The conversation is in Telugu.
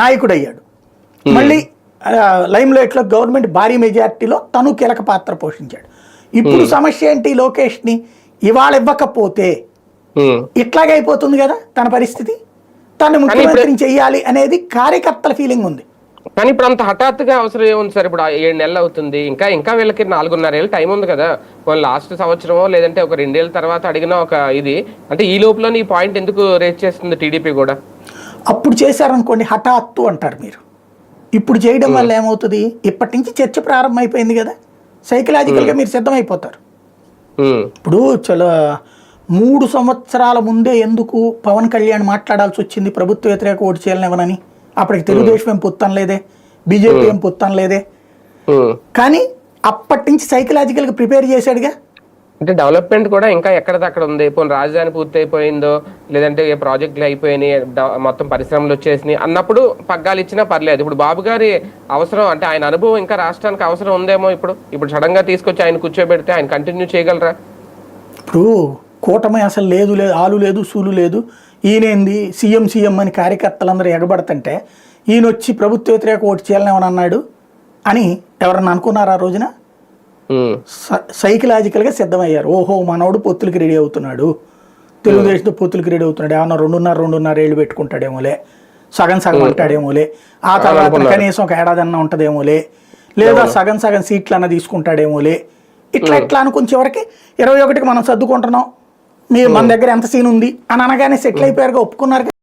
నాయకుడు అయ్యాడు మళ్ళీ లైమ్ లైట్లో గవర్నమెంట్ భారీ మెజార్టీలో తను కీలక పాత్ర పోషించాడు. ఇప్పుడు సమస్య ఏంటి లోకేష్ని? ఇవాళ ఇవ్వకపోతే ఉమ్. ఇట్లాగే అయిపోతుంది కదా తన పరిస్థితి? తను ముఖ్యమంత్రిని చెయ్యాలి అనేది కార్యకర్తల ఫీలింగ్ ఉంది. కానీ ఇప్పుడు అంత హఠాత్తుగా అవసరం ఏముంది సార్? ఇప్పుడు ఏడు నెలలు అవుతుంది. ఇంకా ఇంకా వీళ్ళకి నాలుగున్నర ఏళ్ళు టైం ఉంది కదా. కొన్ని లాస్ట్ సంవత్సరమో లేదంటే ఒక రెండేళ్ళ తర్వాత అడిగిన ఒక ఇది. అంటే ఈ లోపల ఈ పాయింట్ ఎందుకు రేట్ చేస్తుంది టీడీపీ కూడా? అప్పుడు చేశారనుకోండి హఠాత్తు అంటారు మీరు. ఇప్పుడు చేయడం వల్ల ఏమవుతుంది? ఇప్పటి నుంచి చర్చ ప్రారంభమైపోయింది కదా. సైకలాజికల్గా మీరు సిద్ధమైపోతారు. ఇప్పుడు చలో మూడు సంవత్సరాల ముందే ఎందుకు పవన్ కళ్యాణ్ మాట్లాడాల్సి వచ్చింది? ప్రభుత్వ వ్యతిరేక ఓటు చేయాలనివ్వనని అప్పటికి తెలుగుదేశం ఏం పొత్తం లేదే. బీజేపీ ఏం పొత్తం లేదే. కానీ అప్పటి నుంచి సైకలాజికల్గా ప్రిపేర్ చేశాడుగా. అంటే డెవలప్మెంట్ కూడా ఇంకా ఎక్కడిదక్కడ ఉంది? పోనీ రాజధాని పూర్తి అయిపోయిందో లేదంటే ఏ ప్రాజెక్టులు అయిపోయినాయి మొత్తం పరిశ్రమలు వచ్చేసినాయి అన్నప్పుడు పగ్గాలు ఇచ్చినా పర్లేదు. ఇప్పుడు బాబు గారి అవసరం అంటే ఆయన అనుభవం ఇంకా రాష్ట్రానికి అవసరం ఉందేమో ఇప్పుడు. ఇప్పుడు సడన్గా తీసుకొచ్చి ఆయన కూర్చోబెడితే ఆయన కంటిన్యూ చేయగలరా? ఇప్పుడు కూటమి అసలు లేదు లేదు ఆలు లేదు సూలు లేదు. ఈయనేంది? సీఎం సీఎం అని కార్యకర్తలందరూ ఎగబడుతుంటే ఈయన వచ్చి ప్రభుత్వ వ్యతిరేక ఓటు చేయాలని అన్నాడు అని ఎవరన్నా అనుకున్నారా ఆ రోజున? సైకలాజికల్గా సిద్ధమయ్యారు. ఓహో మనోడు పొత్తులకి రెడీ అవుతున్నాడు. తెలుగుదేశంతో పొత్తులకి రెడీ అవుతున్నాడు. ఏమన్నా రెండున్నర రెండున్నర ఏళ్ళు పెట్టుకుంటాడేమోలే. సగం సగం అంటాడేమోలే. ఆ తర్వాత కనీసం ఒక ఏడాది అన్న ఉంటుందేమోలే. లేదా సగం సగం సీట్లు అన్న తీసుకుంటాడేమోలే. ఇట్లా ఇట్లా అనుకుని చివరికి ఇరవై ఒకటికి మనం సర్దుకుంటున్నాం. మీరు మన దగ్గర ఎంత సీన్ ఉంది? అని అనగానే సెటిల్ అయిపోయారుగా ఒప్పుకున్నారు